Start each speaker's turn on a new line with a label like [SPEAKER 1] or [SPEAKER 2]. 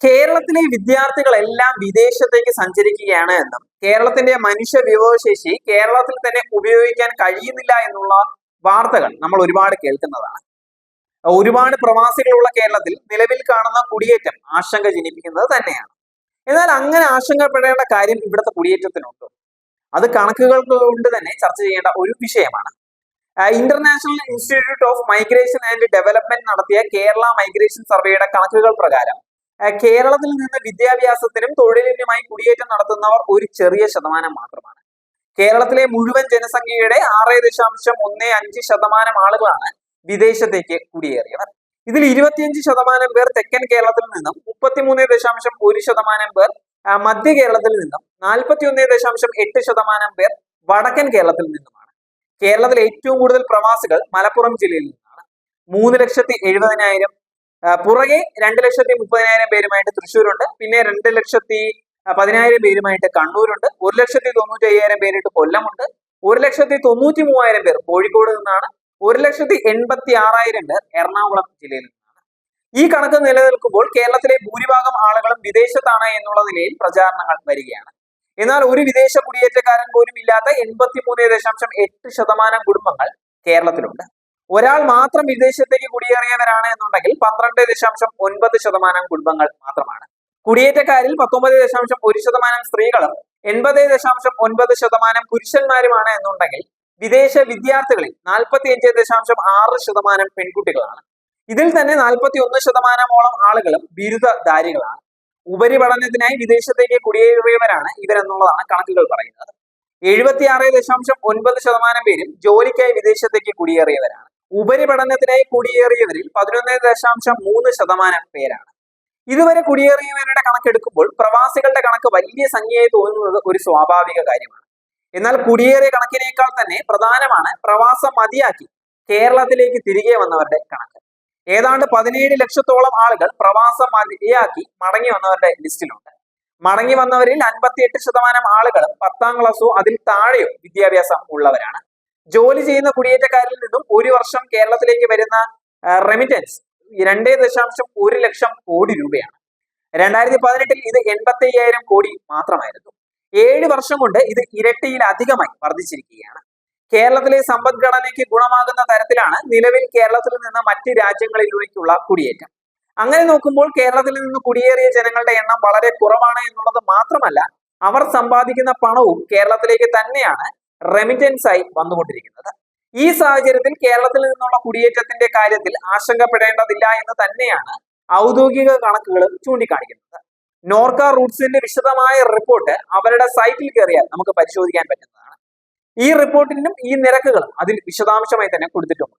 [SPEAKER 1] കേരളത്തിലെ വിദ്യാർത്ഥികളെല്ലാം വിദേശത്തേക്ക് സഞ്ചരിക്കുകയാണ് എന്നും കേരളത്തിന്റെ മനുഷ്യ വിഭവശേഷി കേരളത്തിൽ തന്നെ ഉപയോഗിക്കാൻ കഴിയുന്നില്ല എന്നുള്ള വാർത്തകൾ നമ്മൾ ഒരുപാട് കേൾക്കുന്നതാണ്. ഒരുപാട് പ്രവാസികളുള്ള കേരളത്തിൽ നിലവിൽ കാണുന്ന കുടിയേറ്റം ആശങ്ക ജനിപ്പിക്കുന്നത് തന്നെയാണ്. എന്നാൽ അങ്ങനെ ആശങ്കപ്പെടേണ്ട കാര്യം ഇവിടുത്തെ കുടിയേറ്റത്തിനുണ്ട്. അത് കണക്കുകൾ കൊണ്ട് തന്നെ ചർച്ച ചെയ്യേണ്ട ഒരു വിഷയമാണ്. International institute of migration and development നടത്തിയ കേരള മൈഗ്രേഷൻ സർവേയുടെ കണക്കുകൾ പ്രകാരം കേരളത്തിൽ നിന്ന് വിദ്യാഭ്യാസത്തിനും തൊഴിലിനുമായി കുടിയേറ്റം നടത്തുന്നവർ ഒരു ചെറിയ ശതമാനം മാത്രമാണ്. കേരളത്തിലെ മുഴുവൻ ജനസംഖ്യയുടെ ആറ് ദശാംശം ഒന്ന് അഞ്ച് ശതമാനം ആളുകളാണ് വിദേശത്തേക്ക് കുടിയേറിയവർ. ഇതിൽ ഇരുപത്തിയഞ്ച് ശതമാനം പേർ തെക്കൻ കേരളത്തിൽ നിന്നും മുപ്പത്തിമൂന്ന് ദശാംശം ഒരു ശതമാനം പേർ മധ്യ കേരളത്തിൽ നിന്നും നാൽപ്പത്തി ഒന്ന് ദശാംശം എട്ട് ശതമാനം പേർ വടക്കൻ കേരളത്തിൽ നിന്നുമാണ്. കേരളത്തിൽ ഏറ്റവും കൂടുതൽ പ്രവാസികൾ മലപ്പുറം ജില്ലയിൽ നിന്നാണ്. മൂന്ന് ലക്ഷത്തി എഴുപതിനായിരം പുറകെ രണ്ട് ലക്ഷത്തി മുപ്പതിനായിരം പേരുമായിട്ട് തൃശ്ശൂരുണ്ട്. പിന്നെ രണ്ട് ലക്ഷത്തി പതിനായിരം പേരുമായിട്ട് കണ്ണൂരുണ്ട്. ഒരു ലക്ഷത്തി തൊണ്ണൂറ്റി അയ്യായിരം പേരായിട്ട് കൊല്ലമുണ്ട്. ഒരു ലക്ഷത്തി തൊണ്ണൂറ്റി മൂവായിരം പേർ കോഴിക്കോട് നിന്നാണ്. ഒരു ലക്ഷത്തി എൺപത്തി ആറായിരം പേർ എറണാകുളം ജില്ലയിൽ നിന്നാണ്. ഈ കണക്ക് നിലനിൽക്കുമ്പോൾ കേരളത്തിലെ ഭൂരിഭാഗം ആളുകളും വിദേശത്താണ് എന്നുള്ള നിലയിൽ പ്രചാരണങ്ങൾ വരികയാണ്. എന്നാൽ ഒരു വിദേശ കുടിയേറ്റക്കാരൻ പോലും ഇല്ലാത്ത എൺപത്തി മൂന്ന് ദശാംശം എട്ട് ശതമാനം കുടുംബങ്ങൾ കേരളത്തിലുണ്ട്. ഒരാൾ മാത്രം വിദേശത്തേക്ക് കുടിയേറിയവരാണ് എന്നുണ്ടെങ്കിൽ പന്ത്രണ്ട് ദശാംശം ഒൻപത് ശതമാനം കുടുംബങ്ങൾ മാത്രമാണ്. കുടിയേറ്റക്കാരിൽ പത്തൊമ്പത് ദശാംശം ഒരു ശതമാനം സ്ത്രീകളും എൺപത് ദശാംശം ഒൻപത് ശതമാനം പുരുഷന്മാരുമാണ് എന്നുണ്ടെങ്കിൽ വിദേശ വിദ്യാർത്ഥികളിൽ നാൽപ്പത്തി അഞ്ച് ദശാംശം ആറ് ശതമാനം പെൺകുട്ടികളാണ്. ഇതിൽ തന്നെ നാൽപ്പത്തി ഒന്ന് ശതമാനമോളം ആളുകളും ബിരുദധാരികളാണ്. ഉപരിപഠനത്തിനായി വിദേശത്തേക്ക് കുടിയേറിയവരാണ് ഇവരെന്നുള്ളതാണ് കണക്കുകൾ പറയുന്നത്. എഴുപത്തിയാറ് ദശാംശം ഒൻപത് ശതമാനം പേരും ജോലിക്കായി വിദേശത്തേക്ക് കുടിയേറിയവരാണ്. ഉപരിപഠനത്തിനായി കുടിയേറിയവരിൽ പതിനൊന്ന് ദശാംശം മൂന്ന് ശതമാനം പേരാണ്. ഇതുവരെ കുടിയേറിയവരുടെ കണക്കെടുക്കുമ്പോൾ പ്രവാസികളുടെ കണക്ക് വലിയ സംഖ്യയായി തോന്നുന്നത് ഒരു സ്വാഭാവിക കാര്യമാണ്. എന്നാൽ കുടിയേറിയ കണക്കിനേക്കാൾ തന്നെ പ്രധാനമാണ് പ്രവാസം മതിയാക്കി കേരളത്തിലേക്ക് തിരികെ വന്നവരുടെ കണക്ക്. ഏതാണ്ട് പതിനേഴ് ലക്ഷത്തോളം ആളുകൾ പ്രവാസം മതിയാക്കി മടങ്ങി വന്നവരുടെ ലിസ്റ്റിലുണ്ട്. മടങ്ങി വന്നവരിൽ അൻപത്തിയെട്ട് ശതമാനം ആളുകളും പത്താം ക്ലാസ്സോ അതിൽ താഴെയോ വിദ്യാഭ്യാസം ഉള്ളവരാണ്. ജോലി ചെയ്യുന്ന കുടിയേറ്റക്കാരിൽ നിന്നും ഒരു വർഷം കേരളത്തിലേക്ക് വരുന്ന റെമിറ്റൻസ് രണ്ടേ ദശാംശം ഒരു ലക്ഷം കോടി രൂപയാണ്. രണ്ടായിരത്തി പതിനെട്ടിൽ ഇത് എൺപത്തി അയ്യായിരം കോടി മാത്രമായിരുന്നു. ഏഴ് വർഷം കൊണ്ട് ഇത് ഇരട്ടിയിലധികമായി വർദ്ധിച്ചിരിക്കുകയാണ്. കേരളത്തിലെ സമ്പദ്ഘടനയ്ക്ക് ഗുണമാകുന്ന തരത്തിലാണ് നിലവിൽ കേരളത്തിൽ നിന്ന് മറ്റ് രാജ്യങ്ങളിലേക്കുള്ള കുടിയേറ്റം. അങ്ങനെ നോക്കുമ്പോൾ കേരളത്തിൽ നിന്ന് കുടിയേറിയ ജനങ്ങളുടെ എണ്ണം വളരെ കുറവാണ് എന്നുള്ളത് മാത്രമല്ല അവർ സമ്പാദിക്കുന്ന പണവും കേരളത്തിലേക്ക് തന്നെയാണ് റെമിറ്റൻസ് ആയി വന്നുകൊണ്ടിരിക്കുന്നത്. ഈ സാഹചര്യത്തിൽ കേരളത്തിൽ നിന്നുള്ള കുടിയേറ്റത്തിന്റെ കാര്യത്തിൽ ആശങ്കപ്പെടേണ്ടതില്ല എന്ന് തന്നെയാണ് ഔദ്യോഗിക കണക്കുകൾ ചൂണ്ടിക്കാണിക്കുന്നത്. നോർക്ക റൂട്ട്സിന്റെ വിശദമായ റിപ്പോർട്ട് അവരുടെ സൈറ്റിൽ കയറിയാൽ നമുക്ക് പരിശോധിക്കാൻ പറ്റുന്നതാണ്. ഈ റിപ്പോർട്ടിനും ഈ നിരക്കുകളും അതിൽ വിശദാംശമായി തന്നെ കൊടുത്തിട്ടുണ്ട്